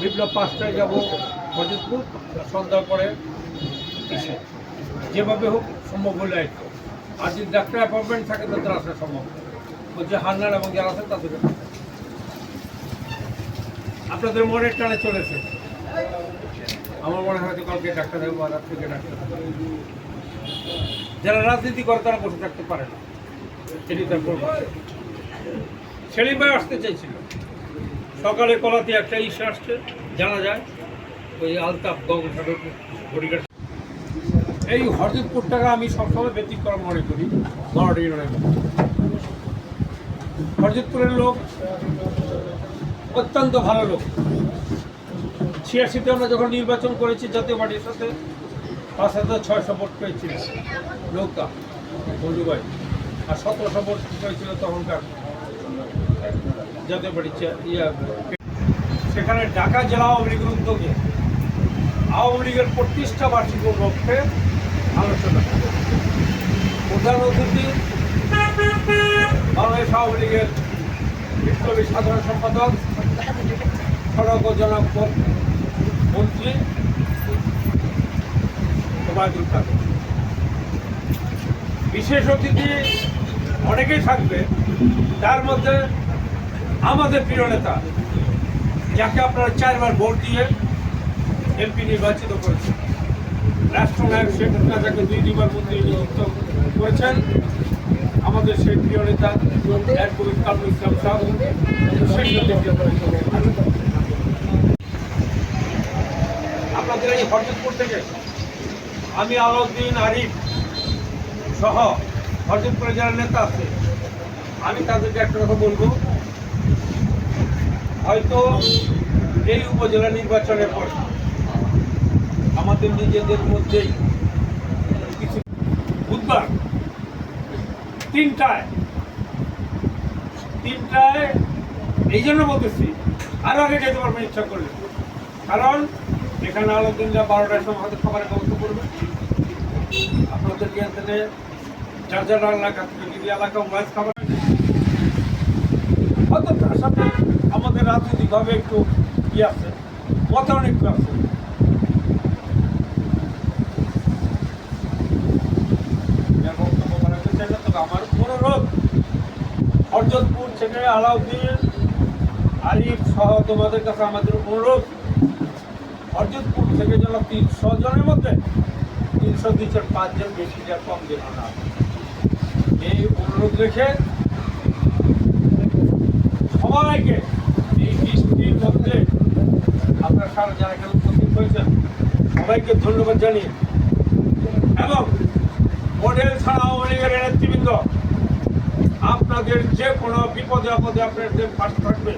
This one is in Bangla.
বিপ্লব পাঁচটায় যাব হরজিতপুর সন্ধ্যার পরে যেভাবে হোক সম্ভব হলে আসব আর যদি ডাক্তার অ্যাপয়েন্টমেন্ট থাকে তাদের আসা সম্ভব। বলছে হান্নার এবং যারা আছে, তাদের আপনাদের মনের টানে চলেছে? আমার মনে হয় কালকে ডাক্তার দেবো রাত থেকে ডাক্তার যারা রাজনীতি করে, তারা বসে থাকতে পারে না। সেটি তার সেলিম ভাই আসতে চাইছিল। সকালে কলাতে একটা ইস্যু আসছে, জানা যায়, ওই আলতাফ গঙ্গাসাগর এই হরজিতপুরটাকে আমি সবসময় ব্যতিক্রম মনে করি নর্থ ইউনিয়নের লোক অত্যন্ত ভালো লোক। ছিয়াশিতে আমরা যখন নির্বাচন করেছি জাতীয় পার্টির সাথে পাঁচ হাজার ছয়শো ভোট পেয়েছিল। নৌকা বন্ধুভাই আর সতেরোশো ভোট পেয়েছিল তখনকার। চেয়া- ইয়া। সেখানে ঢাকা জেলা আওয়ামী লীগের উদ্যোগে আওয়ামী লীগের প্রতিষ্ঠা বার্ষিক উপলক্ষে আলোচনা প্রধান অতিথি বাংলাদেশ আওয়ামী লীগের বিপ্লবী সাধারণ সম্পাদক, সড়ক ও জনপথ মন্ত্রী বিশেষ অতিথি অনেকেই থাকবে, তার মধ্যে আমাদের প্রিয় নেতা, যাকে আপনারা চারবার ভোট দিয়ে এমপি নির্বাচিত করেছেন। রাষ্ট্রনায়ক শেখ হাসিনা যাকে দুই দুবার মন্ত্রী নিযুক্ত করেছেন, আমাদের সেই প্রিয় নেতা ইসলাম আপনাদের এই হরজতপুর থেকে আমি আলাউদ্দিন আরিফ সহ হরজতপুরে যারা নেতা আছে, আমি তাদেরকে একটা কথা বলব। হয়তো এই উপজেলা নির্বাচনের পর আমাদের নিজেদের মধ্যেই কিছু বুধবার তিনটায় তিনটায় এই জন্য বলতেছি আরও আগে যেতে পারবেন ইচ্ছা করলে। কারণ এখানে আলোচনা বারোটার সময় হয়তো খাবারের ব্যবস্থা করবে। আপনাদেরকে এখানে যার এলাকা থেকে খাবার হয়তো তার সাথে আমাদের রাজনৈতিকভাবে একটু ইয়ে আছে মতামত একটু আছে আমার অনুরোধ আলাউদ্দিন, আরিফ সহ তোমাদের কাছে আমাদের অনুরোধ অর্জনপুর থেকে যেন তিনশো জনের মধ্যে তিনশো দুইশো পাঁচজন বেশি যা কম যেন না। এই অনুরোধ রেখে সবাইকে এই বৃষ্টির মধ্যে আপনার সারা যারা এখানে উপস্থিত হয়েছেন, সবাইকে ধন্যবাদ জানিয়ে এবং মডেল ছাড়া অনেকের নেতৃবৃন্দ, আপনাদের যে কোনো বিপদে আপদে আপনাদের পাশে থাকবে।